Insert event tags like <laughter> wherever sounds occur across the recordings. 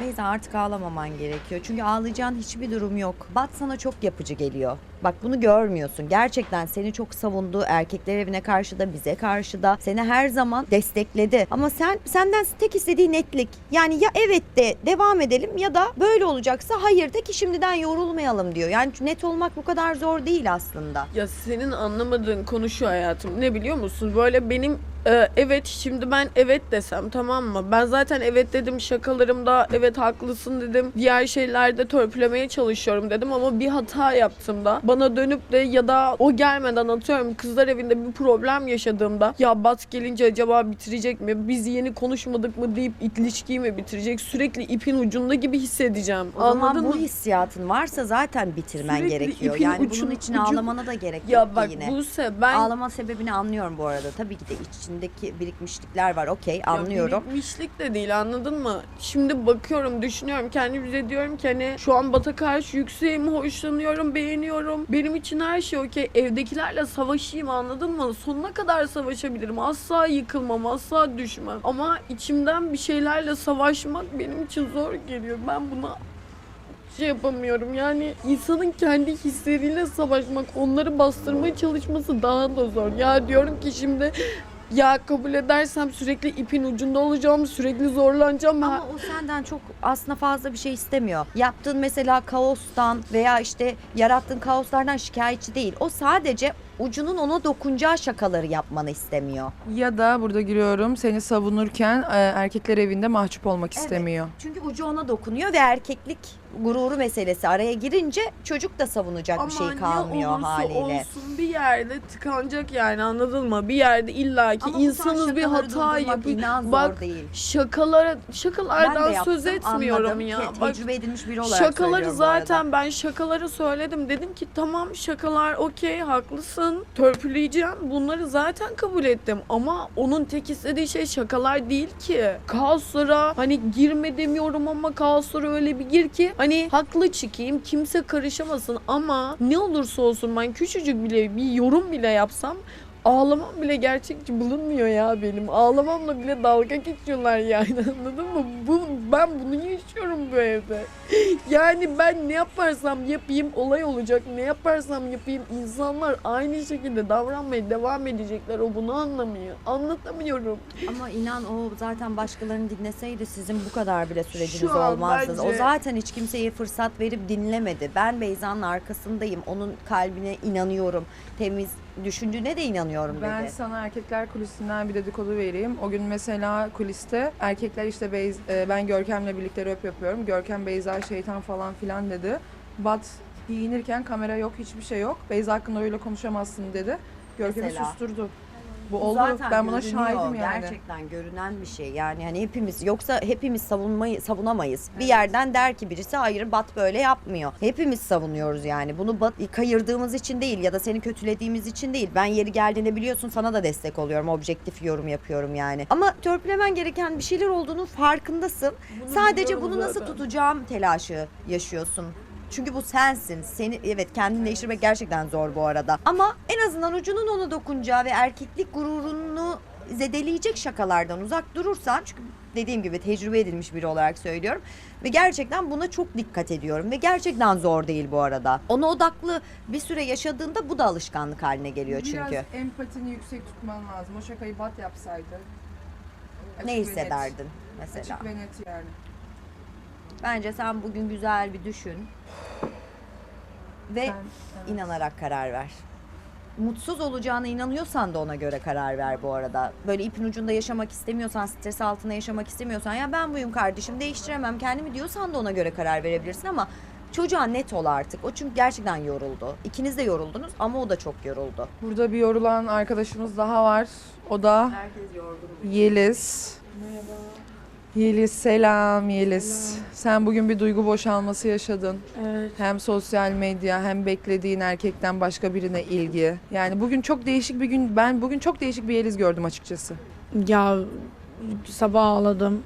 Beyza artık ağlamaman gerekiyor. Çünkü ağlayacağın hiçbir durum yok. Bat sana çok yapıcı geliyor. Bak bunu görmüyorsun. Gerçekten seni çok savundu. Erkekler evine karşı da bize karşı da seni her zaman destekledi. Ama sen senden tek istediği netlik. Yani ya evet de devam edelim ya da böyle olacaksa hayır de ki şimdiden yorulmayalım diyor. Yani net olmak bu kadar zor değil aslında. Ya senin anlamadığın konu şu hayatım. Ne biliyor musun? Böyle benim e, evet şimdi ben evet desem tamam mı? Ben zaten evet dedim şakalarımda evet haklısın dedim. Diğer şeylerde törpülemeye çalışıyorum dedim ama bir hata yaptığımda bana dönüp de ya da o gelmeden atıyorum kızlar evinde bir problem yaşadığımda ya Bat gelince acaba bitirecek mi? Biz yeni konuşmadık mı deyip ilişkiyi mi bitirecek? Sürekli ipin ucunda gibi hissedeceğim. O zaman Anladın bu mı? hissiyatın varsa zaten bitirmen Sürekli gerekiyor. ipin Yani ucun- bunun için ucu- ağlamana da gerek yok Ya bak yine. Buse ben Ağlama sebebini anlıyorum bu arada. Tabii ki de içindeki birikmişlikler var. Okey anlıyorum. Ya birikmişlik de değil anladın mı? Şimdi bakıyorum düşünüyorum kendimize diyorum ki hani şu an Bat'a karşı yükseğim hoşlanıyorum beğeniyorum. Benim için her şey okey. Evdekilerle savaşayım anladın mı? Sonuna kadar savaşabilirim. Asla yıkılmam asla düşmem. Ama içimden bir şeylerle savaşmak benim için zor geliyor. Ben buna şey yapamıyorum. Yani insanın kendi hisleriyle savaşmak, onları bastırmaya çalışması daha da zor. Ya diyorum ki şimdi ya kabul edersem sürekli ipin ucunda olacağım, sürekli zorlanacağım. Ama o senden çok aslında fazla bir şey istemiyor. Yaptığın mesela kaostan veya işte yarattığın kaoslardan şikayetçi değil. O sadece ucunun ona dokunacağı şakaları yapmanı istemiyor. Ya da burada giriyorum seni savunurken e, erkekler evinde mahcup olmak Evet. istemiyor. Çünkü ucu ona dokunuyor ve erkeklik gururu meselesi araya girince çocuk da savunacak bir şey kalmıyor ne olursa haliyle. olsun bir yerde tıkanacak yani anladın mı? Bir yerde illaki Ama bu tarz insanız bir şakaları hata durdurmak yapıyor. inan zor Bak değil. şakalara şakalardan yaptım, söz etmiyorum anladım. ya. Te- Bak tecrübe edilmiş biri olarak Şakaları söylüyorum bu arada. zaten ben şakaları söyledim. Dedim ki tamam şakalar okey haklısın. Törpüleyeceğim. Bunları zaten kabul ettim. Ama onun tek istediği şey şakalar değil ki. Kaoslara hani girme demiyorum ama kaoslara öyle bir gir ki hani haklı çıkayım. Kimse karışamasın ama ne olursa olsun ben küçücük bile bir yorum bile yapsam Ağlamam bile gerçekçi bulunmuyor ya benim. Ağlamamla bile dalga geçiyorlar yani <laughs> anladın mı? Bu, ben bunu yaşıyorum bu evde. Yani ben ne yaparsam yapayım olay olacak. Ne yaparsam yapayım insanlar aynı şekilde davranmaya devam edecekler. O bunu anlamıyor. Anlatamıyorum. Ama inan o zaten başkalarını dinleseydi sizin bu kadar bile süreciniz Şu an olmazdı. bence- O zaten hiç kimseye fırsat verip dinlemedi. Ben Beyza'nın arkasındayım. Onun kalbine inanıyorum. Temiz düşündüğüne de inanıyorum Ben dedi. sana erkekler kulisinden bir dedikodu vereyim. O gün mesela kuliste erkekler işte Beyz, e, ben Görkem'le birlikte röp yapıyorum. Görkem Beyza şeytan falan filan dedi. Bat giyinirken kamera yok hiçbir şey yok. Beyza hakkında öyle konuşamazsın dedi. Görkem'i Mesela. susturdu. Bu oldu. zaten Ben buna görünüyor. şahidim yani. Gerçekten görünen bir şey. Yani hani hepimiz yoksa hepimiz savunmayı savunamayız. Bir yerden der ki birisi hayır Bat böyle yapmıyor. Hepimiz savunuyoruz yani. Bunu bat, kayırdığımız için değil ya da seni kötülediğimiz için değil. Ben yeri geldiğinde biliyorsun sana da destek oluyorum. Objektif yorum yapıyorum yani. Ama törpülemen gereken bir şeyler olduğunu farkındasın. Sadece biliyorum bunu nasıl zaten. tutacağım telaşı yaşıyorsun. Çünkü bu sensin. Seni evet kendini değiştirmek gerçekten zor bu arada. Ama en azından ucunun ona dokunacağı ve erkeklik gururunu zedeleyecek şakalardan uzak durursan çünkü dediğim gibi tecrübe edilmiş biri olarak söylüyorum ve gerçekten buna çok dikkat ediyorum ve gerçekten zor değil bu arada. Ona odaklı bir süre yaşadığında bu da alışkanlık haline geliyor çünkü. Biraz empatini yüksek tutman lazım. O şakayı Bat yapsaydı. Açık Ne net. hissederdin mesela? Açık ve net yani. Bence sen bugün güzel bir düşün ve Ben, evet. inanarak karar ver. Mutsuz olacağına inanıyorsan da ona göre karar ver bu arada. Böyle ipin ucunda yaşamak istemiyorsan, stres altında yaşamak istemiyorsan ya ben buyum kardeşim değiştiremem kendimi diyorsan da ona göre karar verebilirsin ama çocuğa net ol artık. O çünkü gerçekten yoruldu. İkiniz de yoruldunuz ama o da çok yoruldu. Burada bir yorulan arkadaşımız daha var. O da Herkes yorgun. Yeliz. Yeliz selam Yeliz. Sen bugün bir duygu boşalması yaşadın. Evet. Hem sosyal medya hem beklediğin erkekten başka birine ilgi. Yani bugün çok değişik bir gün. Ben bugün çok değişik bir Yeliz gördüm açıkçası. Ya sabah ağladım.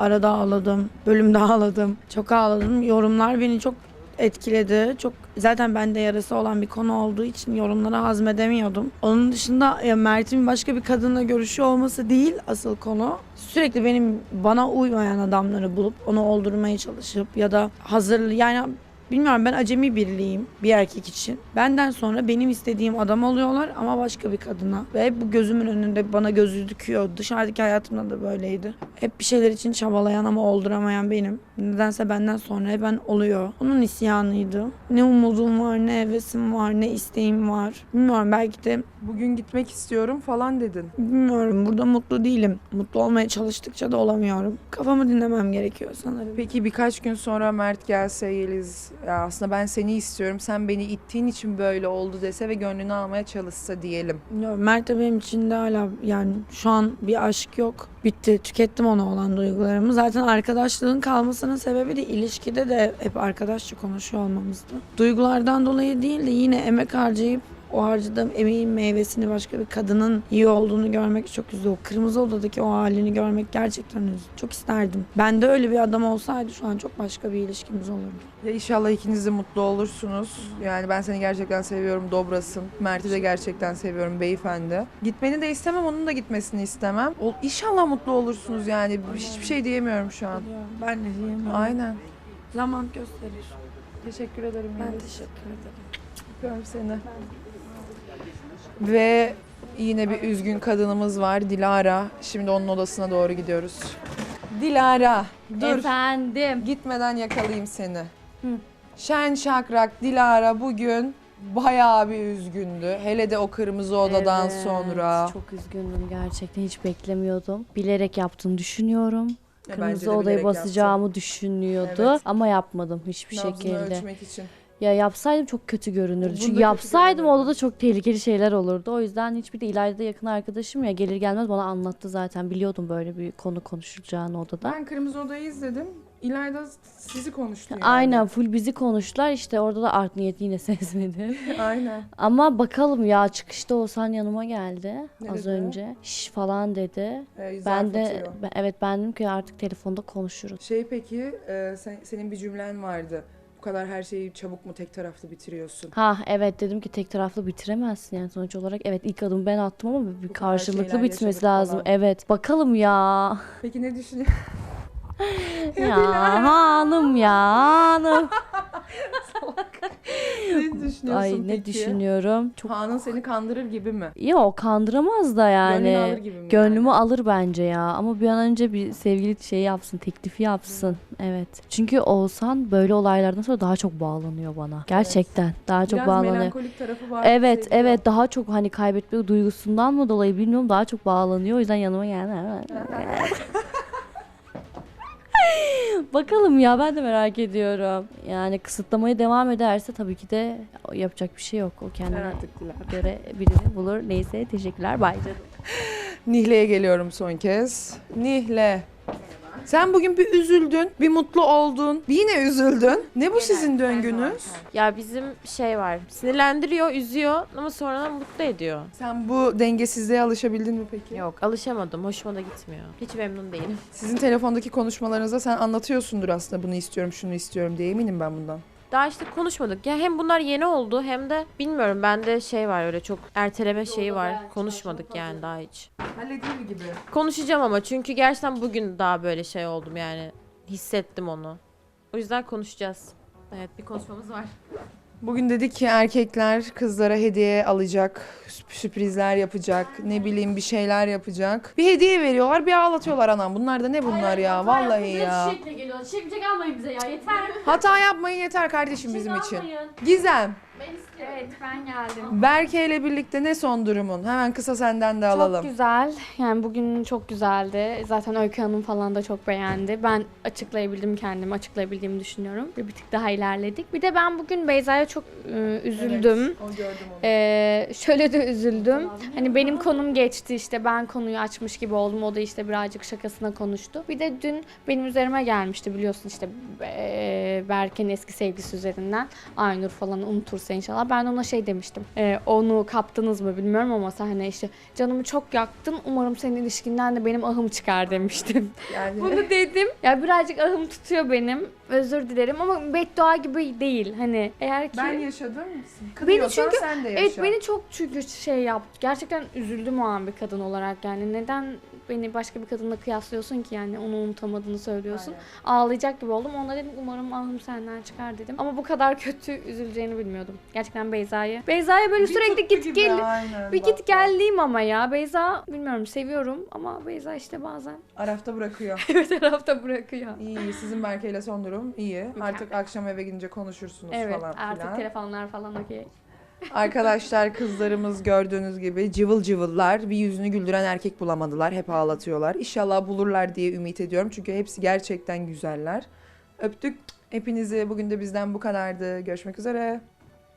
Arada ağladım. Bölümde <laughs> ağladım. Çok ağladım. Yorumlar beni çok etkiledi. Çok zaten bende yarası olan bir konu olduğu için yorumları hazmedemiyordum. Onun dışında ya Mert'in başka bir kadınla görüşüyor olması değil asıl konu. Sürekli benim bana uymayan adamları bulup onu oldurmaya çalışıp ya da hazır yani Bilmiyorum ben acemi birliğim bir erkek için. Benden sonra benim istediğim adam oluyorlar ama başka bir kadına. Ve hep bu gözümün önünde bana gözü düküyor. Dışarıdaki hayatımda da böyleydi. Hep bir şeyler için çabalayan ama olduramayan benim. Nedense benden sonra hep ben oluyor. Onun isyanıydı. Ne umudum var, ne hevesim var, ne isteğim var. Bilmiyorum belki de Bugün gitmek istiyorum falan dedin. bilmiyorum burada mutlu değilim. Mutlu olmaya çalıştıkça da olamıyorum. Kafamı dinlemem gerekiyor sanırım. Peki birkaç gün sonra Mert gelse Yeliz ya aslında ben seni istiyorum sen beni ittiğin için böyle oldu dese ve gönlünü almaya çalışsa diyelim. Mert de benim için de hala yani şu an bir aşk yok. Bitti. Tükettim ona olan duygularımı. Zaten arkadaşlığın kalmasının sebebi de ilişkide de hep arkadaşça konuşuyor olmamızdı. Duygulardan dolayı değil de yine emek harcayıp o harcadığım emeğin meyvesini başka bir kadının iyi olduğunu görmek çok üzdü. O kırmızı odadaki o halini görmek gerçekten üzdü. Çok isterdim. Ben de öyle bir adam olsaydı şu an çok başka bir ilişkimiz olurdu. Ya inşallah ikiniz de mutlu olursunuz. Yani ben seni gerçekten seviyorum, dobrasın. Mert'i de gerçekten seviyorum, beyefendi. Gitmeni de istemem, onun da gitmesini istemem. Ol, inşallah mutlu olursunuz yani. Hiçbir şey diyemiyorum şu an. Ben de diyeyim. Aynen. Zaman gösterir. Teşekkür ederim. Ben Yeliz. teşekkür ederim. Öpüyorum seni. Ve yine bir üzgün kadınımız var Dilara. Şimdi onun odasına doğru gidiyoruz. Dilara dur Efendim. gitmeden yakalayayım seni. Şen şakrak Dilara bugün bayağı bir üzgündü. Hele de o kırmızı odadan Evet, sonra. Çok üzgündüm gerçekten hiç beklemiyordum. Bilerek yaptığını düşünüyorum. Bence Kırmızı de odayı bilerek basacağımı düşünüyordu Evet. ama yapmadım hiçbir. Nabzını şekilde. ölçmek için. Ya yapsaydım çok kötü görünürdü. Bunda Çünkü yapsaydım görünürdü. odada çok tehlikeli şeyler olurdu. O yüzden hiçbir de İlayda'da yakın arkadaşım ya gelir gelmez bana anlattı zaten. Biliyordum böyle bir konu konuşulacağını odada. Ben kırmızı odayı izledim. İlayda sizi konuştu yani. Aynen full bizi konuştular işte orada da art niyeti yine <laughs> sezmedim. Aynen. Ama bakalım ya çıkışta Oğuzhan yanıma geldi Ne az dedi? önce. Şş falan dedi. Ee, Ben de atıyor. ben- evet ben dedim ki artık telefonda konuşuruz. Şey peki, e, sen, senin bir cümlen vardı. Bu kadar her şeyi çabuk mu tek taraflı bitiriyorsun? Ha evet dedim ki tek taraflı bitiremezsin yani sonuç olarak. Evet ilk adımı ben attım ama bir kadar karşılıklı şeyler bitmesi lazım. falan. Evet bakalım ya. Peki ne düşünüyorsun? <laughs> ya hanım ya hanım. <laughs> ne düşünüyorsun Ay ne peki? düşünüyorum. Çok Kaan'ın seni kandırır gibi mi? Yok kandıramaz da yani. Gönlünü alır gibi mi? Gönlümü yani? alır bence ya ama bir an önce bir sevgili şey yapsın, teklifi yapsın. Evet. Çünkü Oğuzhan böyle olaylardan sonra daha çok bağlanıyor bana. Gerçekten daha çok Biraz bağlanıyor. melankolik tarafı var. Evet, evet daha çok hani kaybetme duygusundan mı dolayı bilmiyorum daha çok bağlanıyor. O yüzden yanıma geldi. <laughs> Bakalım ya ben de merak ediyorum. Yani kısıtlamaya devam ederse tabii ki de yapacak bir şey yok. O kendine Artık göre birini bulur. Neyse teşekkürler. Bye. Nihle'ye geliyorum son kez. Nihle. Sen bugün bir üzüldün, bir mutlu oldun, bir yine üzüldün. Ne bu sizin döngünüz? Ya bizim şey var. Sinirlendiriyor, üzüyor ama sonra mutlu ediyor. Sen bu dengesizliğe alışabildin mi peki? Yok, alışamadım. Hoşuma da gitmiyor. Hiç memnun değilim. Sizin telefondaki konuşmalarınızda sen anlatıyorsundur aslında bunu istiyorum, şunu istiyorum diye eminim ben bundan. Daha işte konuşmadık. Ya hem bunlar yeni oldu hem de bilmiyorum bende şey var öyle çok erteleme şeyi var. Konuşmadık yani daha hiç. Halledilir gibi. Konuşacağım ama çünkü gerçekten bugün daha böyle şey oldum yani. Hissettim onu. O yüzden konuşacağız. Evet bir konuşmamız var. Bugün dedik ki erkekler kızlara hediye alacak, sü- sürprizler yapacak, ne bileyim bir şeyler yapacak. Bir hediye veriyorlar, bir ağlatıyorlar anam. Bunlar da ne bunlar ya? Vallahi ya. Çiçekle geliyor. Çiçek çiçek almayın bize ya yeter. Hata yapmayın yeter kardeşim bizim için. Almayın. Gizem, Ben istiyorum. Evet ben geldim. Berke ile birlikte ne son durumun? Hemen kısa senden de alalım. Çok güzel. Yani bugün çok güzeldi. Zaten Öykü Hanım falan da çok beğendi. Ben açıklayabildim kendimi, açıklayabildiğimi düşünüyorum. Bir, bir tık daha ilerledik. Bir de ben bugün Beyza'ya çok e, üzüldüm. O gördüm onu. Ee, şöyle de üzüldüm. Hani benim konum geçti işte ben konuyu açmış gibi oldum. O da işte birazcık şakasına konuştu. Bir de dün benim üzerime gelmişti biliyorsun işte e, Berke'nin eski sevgilisi üzerinden. Aynur falan unutursun olursa inşallah. Ben ona şey demiştim. Ee, onu kaptınız mı bilmiyorum ama sahne işte canımı çok yaktın. Umarım senin ilişkinden de benim ahım çıkar demiştim. Yani <laughs> Bunu dedim. Ya birazcık ahım tutuyor benim. Özür dilerim ama beddua gibi değil. Hani eğer ki... ben yaşadım. Kınıyorsan çünkü- sen de yaşa. Evet beni çok çünkü şey yaptı. Gerçekten üzüldüm o an bir kadın olarak yani. Neden beni başka bir kadınla kıyaslıyorsun ki yani onu unutamadığını söylüyorsun. Aynen. Ağlayacak gibi oldum. Ona dedim umarım ahım senden çıkar dedim. Ama bu kadar kötü üzüleceğini bilmiyordum. Gerçekten Beyza'yı. Beyza'ya böyle Bir sürekli git gibi, gel. aynen, Bir bak, git bak. gelliyim ama ya. Beyza bilmiyorum seviyorum ama Beyza işte bazen Arafta bırakıyor. <laughs> evet tarafta bırakıyor. İyi iyi. Sizin Berke ile son durum iyi. Artık akşam eve gidince konuşursunuz Evet falan artık filan. telefonlar falan okey. <laughs> Arkadaşlar kızlarımız gördüğünüz gibi cıvıl cıvıllar. Bir yüzünü güldüren erkek bulamadılar. Hep ağlatıyorlar. İnşallah bulurlar diye ümit ediyorum. Çünkü hepsi gerçekten güzeller. Öptük. Hepinizi bugün de bizden bu kadardı. Görüşmek üzere.